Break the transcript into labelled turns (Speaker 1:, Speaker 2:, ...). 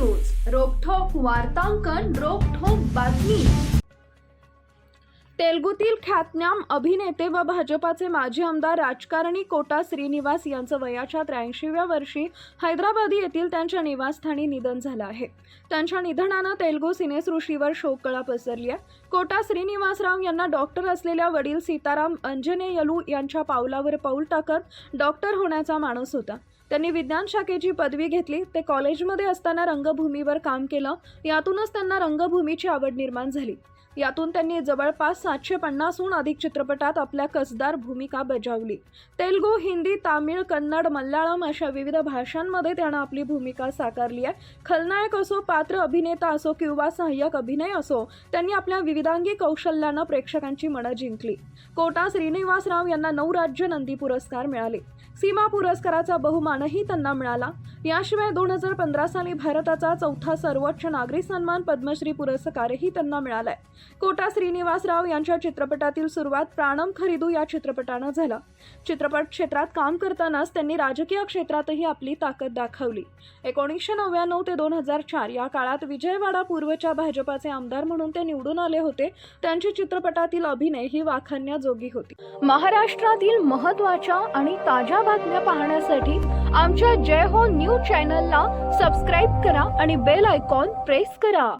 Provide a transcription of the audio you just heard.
Speaker 1: वार्तांकन रोखोक बातमी. तेलगुतील ख्यातनाम अभिनेते व भाजपाचे माजी आमदार राजकारणी कोटा श्रीनिवास यांचं वयाच्या त्र्याऐंशीव्या वर्षी हैदराबादी येथील त्यांच्या निवासस्थानी निधन झालं आहे. त्यांच्या निधनानं तेलगू सिनेसृष्टीवर शोककळा पसरली आहे. कोटा श्रीनिवासराव यांना डॉक्टर असलेल्या वडील सीताराम अंजनेयलू यांच्या पावलावर पाऊल टाकत डॉक्टर होण्याचा माणूस होता. त्यांनी विज्ञान शाखेची पदवी घेतली. ते कॉलेजमध्ये असताना रंगभूमीवर काम केलं. यातूनच त्यांना रंगभूमीची आवड निर्माण झाली. यातून त्यांनी जवळपास सातशे पन्नासहून अधिक चित्रपटात आपल्या कसदार भूमिका बजावली. तेलगू हिंदी तामिळ कन्नड मल्याळम अशा विविध भाषांमध्ये त्यानं आपली भूमिका साकारली आहे. खलनायक असो पात्र अभिनेता असो किंवा सहाय्यक अभिनय असो त्यांनी आपल्या विविधांगी कौशल्यानं प्रेक्षकांची मनं जिंकली. कोटा श्रीनिवासराव यांना नऊ राज्य नंदी पुरस्कार मिळाले. सीमा पुरस्काराचा बहुमानही त्यांना मिळाला. याशिवाय दोन हजार पंधरा साली भारताचा चौथा सर्वोच्च नागरी सन्मान पद्मश्री पुरस्कारही त्यांना मिळालाय. कोटा श्रीनिवासराव यांच्या चित्रपटातील सुरुवात प्राणम खरीदू या चित्रपटानं झाला. चित्रपट क्षेत्रात काम करतानाच त्यांनी राजकीय क्षेत्रातही आपली ताकद दाखवली. एकोणीसशे नव्याण्णव ते दोन हजार चार या काळात विजयवाडा पूर्वच्या भाजपाचे आमदार म्हणून ते निवडून आले होते. त्यांची चित्रपटातील अभिनय ही वाखाणण्याजोगी होती. महाराष्ट्रातील महत्त्वाच्या आणि ताज्या बातम्या पाहण्यासाठी आमच्या जय हो न्यूज चॅनलला सबस्क्राईब करा आणि बेल आयकॉन प्रेस करा.